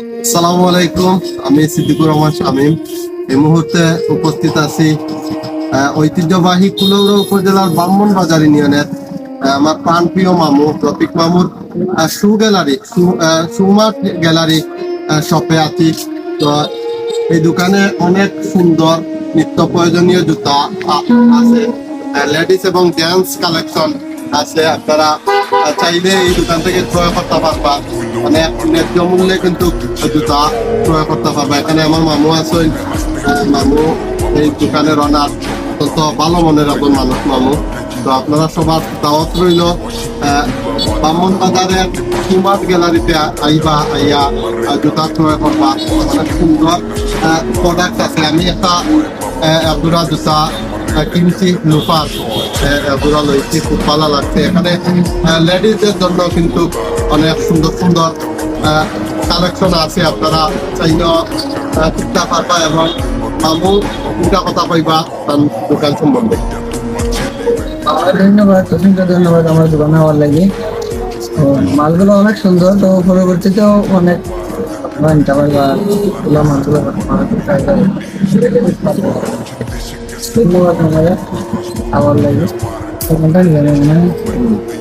আসসালামু আলাইকুম, আমি সিদ্দিকুর রহমান শামীম। এই মুহূর্তে উপস্থিত আছি ঐতিহ্যবাহী কুলৌড়া উপজেলার ব্রাহ্মণ বাজার ইউনিয়নের আমার প্রাণপ্রিয় মামু, রফিক মামুর শু গ্যালারি সুমার্ট গ্যালারি শপে আছি। তো এই দোকানে অনেক সুন্দর নিত্য প্রয়োজনীয় জুতা আছে লেডিস এবং জেন্টস কালেকশন আছে আপনারা চাইলে এই দোকান থেকে ক্রয় করতে পারবা। মানে ন্যায্য মূল্যে কিন্তু জুতা ক্রয় করতে পারবা। এখানে আমার মামু আহ, মামু এই দোকানের অনার অত্যন্ত ভালো মনের একজন মানুষ মামু। তো আপনারা সবার দাওয়াত রইল ব্রাহ্মণ বাজারের স্মার্ট গ্যালারিতে আইবা আইয়া জুতা ক্রয় করবা। অনেক সুন্দর প্রোডাক্ট আছে। আমি একটা একজোড়া জুতা কিনছি লুফার একজোড়া লইছি খুব ভালো লাগছে। এখানে লেডিজদের জন্য কিন্তু অনেক সুন্দর সুন্দর কালেকশন আছে। আপনারা চাইলেও চিন্তা পারবা এবং মামু চিন্তা কথা পাইবা তার দোকান সম্বন্ধে। ধন্যবাদ অসংখ্য ধন্যবাদ আমার দোকানে হওয়ার লাগে। মালগুলো অনেক সুন্দর, তো পরবর্তীতেও অনেক নিতে পারবা তুলা ধন্যবাদ আমার লাগে দোকানটা নিয়ে নেবেন